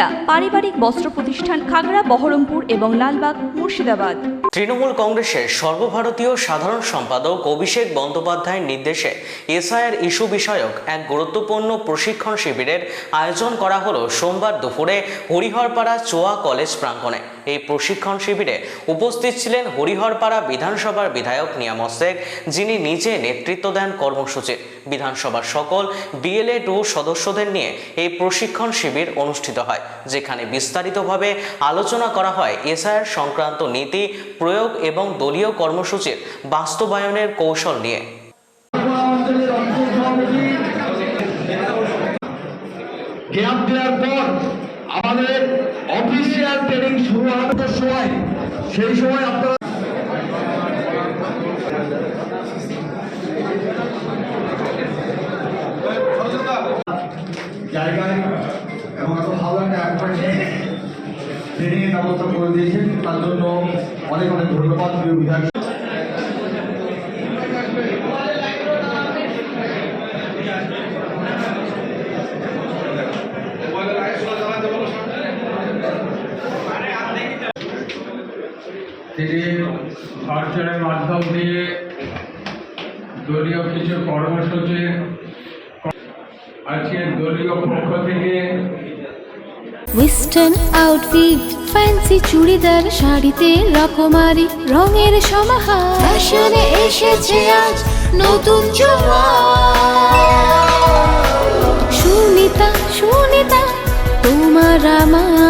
সুনিতা পারিবারিক বস্ত্র প্রতিষ্ঠান খাগড়া, বহরমপুর এবং লালবাগ, মুর্শিদাবাদ। তৃণমূল কংগ্রেসের সর্বভারতীয় সাধারণ সম্পাদক অভিষেক বন্দ্যোপাধ্যায়ের নির্দেশে এসআইয়ের ইস্যু বিষয়ক এক গুরুত্বপূর্ণ প্রশিক্ষণ শিবিরের আয়োজন করা হল সোমবার দুপুরে হরিহরপাড়া চোয়া কলেজ প্রাঙ্গণে। এই প্রশিক্ষণ শিবিরে উপস্থিত ছিলেন হরিহরপাড়া বিধানসভার বিধায়ক নিয়ামত শেখ যিনি নিজে নেতৃত্ব দেন কর্মসূচির বিধানসভার সকল ডিএলএড ও সদস্যদের নিয়ে এই প্রশিক্ষণ শিবির অনুষ্ঠিত হয়, যেখানে বিস্তারিতভাবে আলোচনা করা হয় এসআইআর সংক্রান্ত নীতি, প্রয়োগ এবং দলীয় কর্মসূচির বাস্তবায়নের কৌশল নিয়ে। গ্যাপ দেওয়ার পর আমাদের অফিসিয়াল ট্রেনিং শুরু তো সময়, সেই সময় আপনারা জায়গায় এবং এত ভালো একটা অ্যাপার্টমেন্ট ট্রেনিং এর ব্যবস্থা করে দিয়েছেন, তার জন্য অনেক অনেক ধন্যবাদ বিধায়ক। তিনি ভার্চুয়ালের মাধ্যম দিয়ে দলীয় কিছু কর্মসূচি আজকে দলীয় পক্ষ থেকে ওয়েস্টার্ন আউটফিট ফ্যান্সি চুড়িদার, শাড়িতে রকমারি, রঙের সমাহার। ফ্যাশনে এসেছে আজ নতুন সুনিতা সুনিতা, তোমার আমার